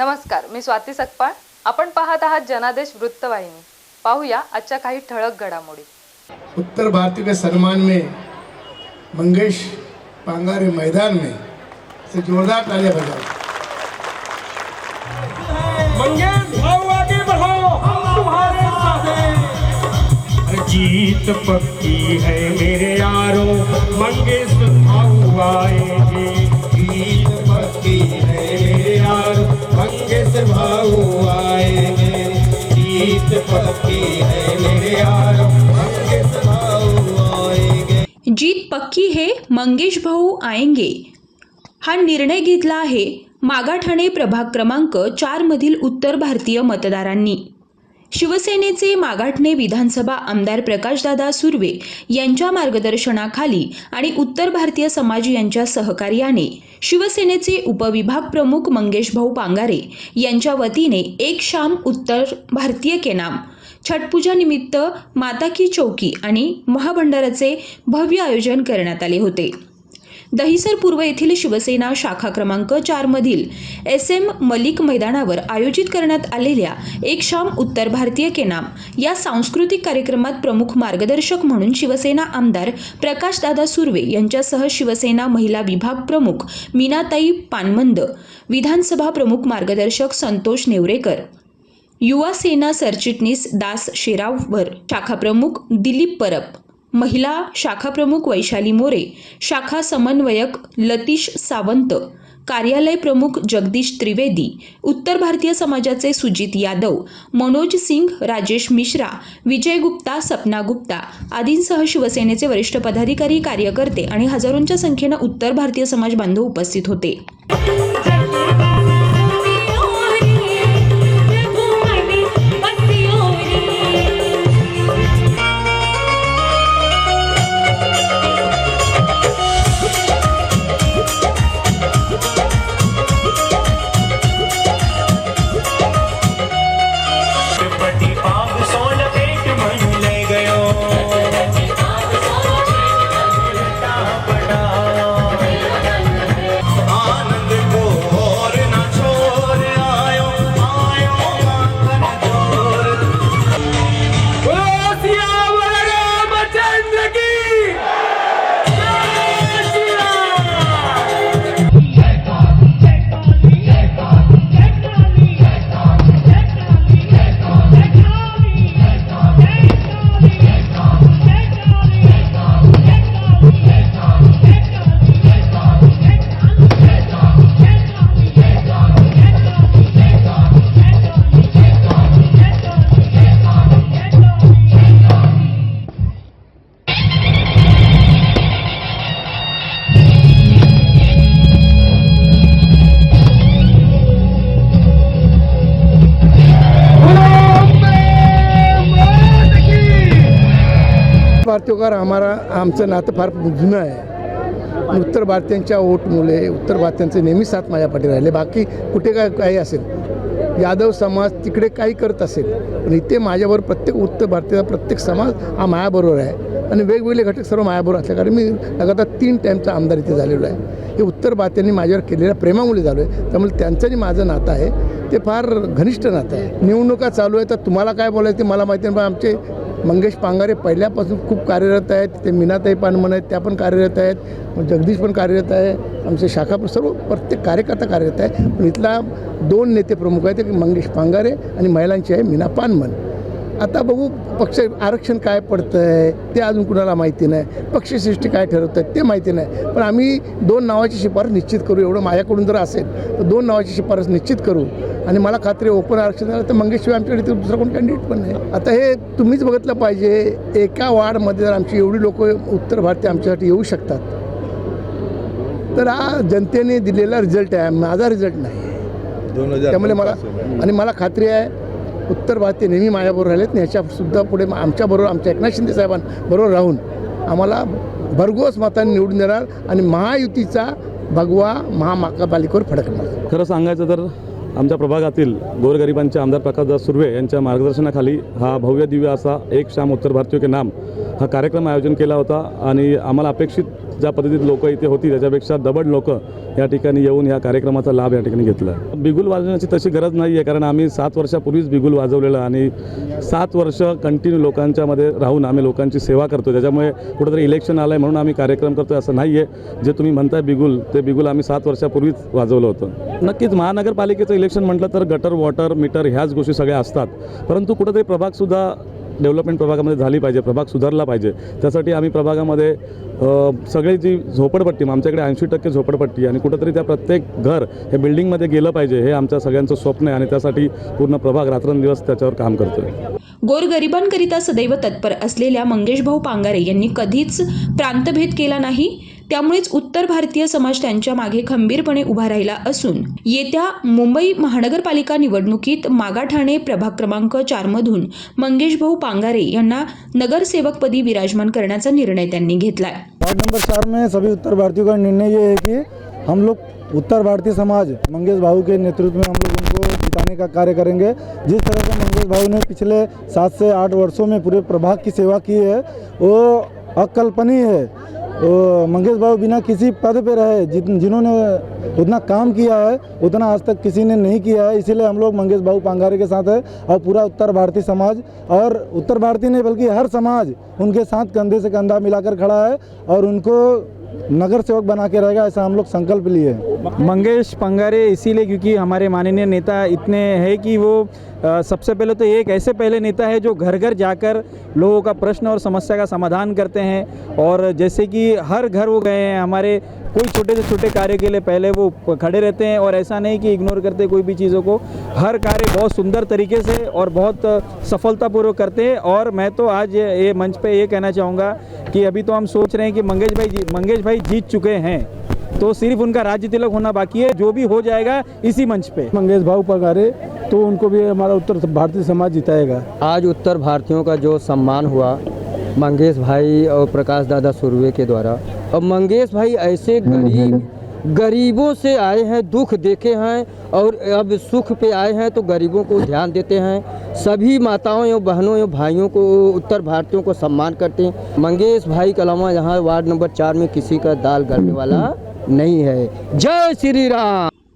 नमस्कार मी स्वाती सकपाळ. आपण पाहत आहात जनादेश वृत्तवाहिनी. पाहूया आजच्या काही ठळक घडामोडी. उत्तर भारतीय के सम्मान में मंगेश पांगारे मैदान में से जोरदार तालियां बजाओ। मंगेश भाऊ आगे बढ़ो। हम तुम्हारे साथ। हैं जीत पक्की है मेरे यारो। मंगेश भाऊ आएंगे जीत पक्की हे मंगेश भाऊ आएंगे हा निर्णय घेतला आहे मागाठाणे प्रभाग क्रमांक चारमधील उत्तर भारतीय मतदारांनी. शिवसेनेचे मागाठणे विधानसभा आमदार प्रकाशदादा सुर्वे यांच्या मार्गदर्शनाखाली आणि उत्तर भारतीय समाज यांच्या सहकार्याने शिवसेनेचे उपविभाग प्रमुख मंगेशभाऊ पांगारे यांच्या वतीने एक शाम उत्तर भारतीय के नाम छठपूजानिमित्त माता की चौकी आणि महाभंडाराचे भव्य आयोजन करण्यात आले होते. दहिसर पूर्व येथील शिवसेना शाखा क्रमांक चारमधील एस एम मलिक मैदानावर आयोजित करण्यात आलेल्या एक शाम उत्तर भारतीय के नाम या सांस्कृतिक कार्यक्रमात प्रमुख मार्गदर्शक म्हणून शिवसेना आमदार प्रकाशदादा सुर्वे यांच्यासह शिवसेना महिला विभाग प्रमुख मीनाताई पानमंद विधानसभा प्रमुख मार्गदर्शक संतोष नेवरेकर युवा सेना सरचिटणीस दास शेरावर शाखा प्रमुख दिलीप परब महिला शाखाप्रमुख वैशाली मोरे शाखा समन्वयक लतीश सावंत कार्यालय प्रमुख जगदीश त्रिवेदी उत्तर भारतीय समाजाचे सुजित यादव मनोज सिंग राजेश मिश्रा विजय गुप्ता सपना गुप्ता आदींसह शिवसेनेचे वरिष्ठ पदाधिकारी कार्यकर्ते आणि हजारोंच्या संख्येनं उत्तर भारतीय समाज बांधव उपस्थित होते. भारतीयों आम्हाला आमचं नातं फार जुनं आहे. उत्तर भारतीयांच्या ओटमुळे उत्तर भारतीयांचे नेहमी साथ माझ्या पाठी राहिले. बाकी कुठे काय काही असेल. यादव समाज तिकडे काही करत असेल पण इथे माझ्याबरोबर प्रत्येक उत्तर भारतीय प्रत्येक समाज हा मायाबरोबर आहे. आणि वेगवेगळे घटक सर्व मायाबरोबर असल्या कारण मी लगातार तीन टाईमचा आमदार इथे झालेलो आहे. हे उत्तर भारतीयांनी माझ्यावर केलेल्या प्रेमामुळे झालो आहे त्यामुळे त्यांचं जे माझं नातं आहे. ते फार घनिष्ठ नातं आहे. निवडणुका चालू आहे तर तुम्हाला काय बोलायचं ते मला माहिती नाही पण आमचे मंगेश पांगारे पहिल्यापासून खूप कार्यरत आहेत. ते मीनाताई पानमन आहेत त्या पण कार्यरत आहेत. जगदीश पण कार्यरत आहे. आमचे शाखा पण सर्व प्रत्येक कार्यकर्ता कार्यरत आहे. पण इथला दोन नेते प्रमुख आहेत एक मंगेश पांगारे आणि महिलांची आहे मीना पानमन. आता बघू पक्ष आरक्षण काय पडतं आहे ते अजून कुणाला माहिती नाही. पक्षश्रेष्ठी काय ठरवत आहेत ते माहिती नाही. पण आम्ही दोन नावाची शिफारस निश्चित करू एवढं माझ्याकडून जर असेल तर दोन नावाची शिफारस निश्चित करू. आणि मला खात्री आहे ओपन आरक्षण झालं तर मंगेशशिवाय आमच्याकडे इथे दुसरा कोण कॅन्डिडेट पण नाही. आता हे तुम्हीच बघितलं पाहिजे एका वार्डमध्ये जर आमची एवढी लोक उत्तर भारतीय आमच्यासाठी येऊ शकतात तर हा जनतेने दिलेला रिझल्ट आहे माझा रिझल्ट नाही. त्यामुळे मला आणि मला खात्री आहे उत्तर भारतीय नेहमी माझ्याबरोबर राहिलेत ह्याच्यासुद्धा पुढे आमच्याबरोबर आमच्या एकनाथ शिंदे साहेबांबरोबर राहून आम्हाला भरघोस मतांनी निवडून देणार आणि महायुतीचा भगवा महापालिकेवर फडकणार. खरं सांगायचं तर आमच्या प्रभागातील गोरगरिबांचे आमदार प्रकाशदास सुर्वे यांच्या मार्गदर्शनाखाली हा भव्य दिव्य असा एक शाम उत्तर भारतीय के नाम हा कार्यक्रम आयोजन केला होता आणि आम्हाला अपेक्षित ज्या पद्धतीत लोक इथे होती त्याच्यापेक्षा दबड लोक या ठिकाणी येऊन या कार्यक्रमाचा लाभ या ठिकाणी घेतला. बिगुल वाजवण्याची तशी गरज नाही आहे कारण आम्ही सात वर्षापूर्वीच बिगुल वाजवलेलं आणि सात वर्ष कंटिन्यू लोकांच्यामध्ये राहून आम्ही लोकांची सेवा करतो त्याच्यामुळे कुठंतरी इलेक्शन आलं आहे म्हणून आम्ही कार्यक्रम करतो असं नाही आहे जे तुम्ही म्हणताय बिगुल ते बिगुल आम्ही सात वर्षापूर्वीच वाजवलं होतं. नक्कीच महानगरपालिकेचं इलेक्शन म्हटलं तर गटर वॉटर मीटर ह्याच गोष्टी सगळ्या असतात. परंतु कुठंतरी प्रभागसुद्धा डेव्हलपमेंट प्रभागामध्ये झाली पाहिजे प्रभाग सुधारला पाहिजे. त्यासाठी आम्ही प्रभागामध्ये सगळी जी झोपडपट्टी मग आमच्याकडे ऐंशी टक्के झोपडपट्टी आणि कुठंतरी त्या प्रत्येक घर हे बिल्डिंगमध्ये गेलं पाहिजे हे आमच्या सगळ्यांचं स्वप्न आहे आणि त्यासाठी पूर्ण प्रभाग रात्रंदिवस त्याच्यावर काम करतो गोरगरिबांकरिता सदैव तत्पर असलेल्या मंगेशभाऊ पांगारे यांनी कधीच प्रांतभेद केला नाही. त्यामुळेच उत्तर भारतीय समाज त्यांच्या मागे खंबीरपणे उभा राहिला असून येत्या मुंबई महानगरपालिका निवडणुकीत मागाठाणे प्रभाग क्रमांक चारमधून मंगेशभाऊ पांगारे यांना नगरसेवकपदी विराजमान करण्याचा निर्णय त्यांनी घेतलाय. वार्ड नंबर चार में सभी उत्तर भारतीयों का निर्णय ये है कि हम लोग उत्तर भारतीय समाज मंगेश भाऊ के नेतृत्व में हम लोग उनको जिताने का कार्य करेंगे। जिस तरह से मंगेश भाऊ ने पिछले सात से आठ वर्षों में पूरे प्रभाग की सेवा की है वो अकल्पनीय है। मंगेश भाऊ बिना किसी पद पे रहे जिन जिन्होंने उतना काम किया है, उतना आज तक किसी ने नहीं किया है। इसीलिए हम लोग मंगेश भाऊ पांगारे के साथ है और पूरा उत्तर भारतीय समाज और उत्तर भारतीय नहीं, बल्कि हर समाज उनके साथ कंधे से कंधा मिलाकर खड़ा है और उनको नगर सेवक बना के रहेगा, ऐसा हम लोग संकल्प लिए मंगेश पंगारे इसीलिए क्योंकि हमारे माननीय नेता इतने हैं कि वो सबसे पहले तो एक ऐसे पहले नेता है जो घर घर जाकर लोगों का प्रश्न और समस्या का समाधान करते हैं और जैसे कि हर घर वो गए हैं, हमारे कोई छोटे से छोटे कार्य के लिए पहले वो खड़े रहते हैं और ऐसा नहीं कि इग्नोर करते कोई भी चीज़ों को। हर कार्य बहुत सुंदर तरीके से और बहुत सफलतापूर्वक करते हैं और मैं तो आज ये मंच पे ये कहना चाहूँगा कि अभी तो हम सोच रहे हैं कि मंगेश भाई मंगेश भाई जीत चुके हैं तो सिर्फ़ उनका राज्य तिलक होना बाकी है, जो भी हो जाएगा इसी मंच पे। मंगेश भाऊ पगारे तो उनको भी हमारा उत्तर भारतीय समाज जिताएगा। आज उत्तर भारतीयों का जो सम्मान हुआ, मंगेश भाई और प्रकाश दादा सुरवे के द्वारा और मंगेश भाई ऐसे गरीब, गरीबों से आए हैं, दुख देखे हैं, और अब सुख पे आए हैं तो गरीबों को ध्यान देते हैं। सभी माताओं एवं बहनों एवं भाइयों को उत्तर भारतीयों को सम्मान करते हैं। मंगेश भाई के अलावा यहाँ वार्ड नंबर चार में किसी का दाल गलने वाला नहीं है। जय श्री राम।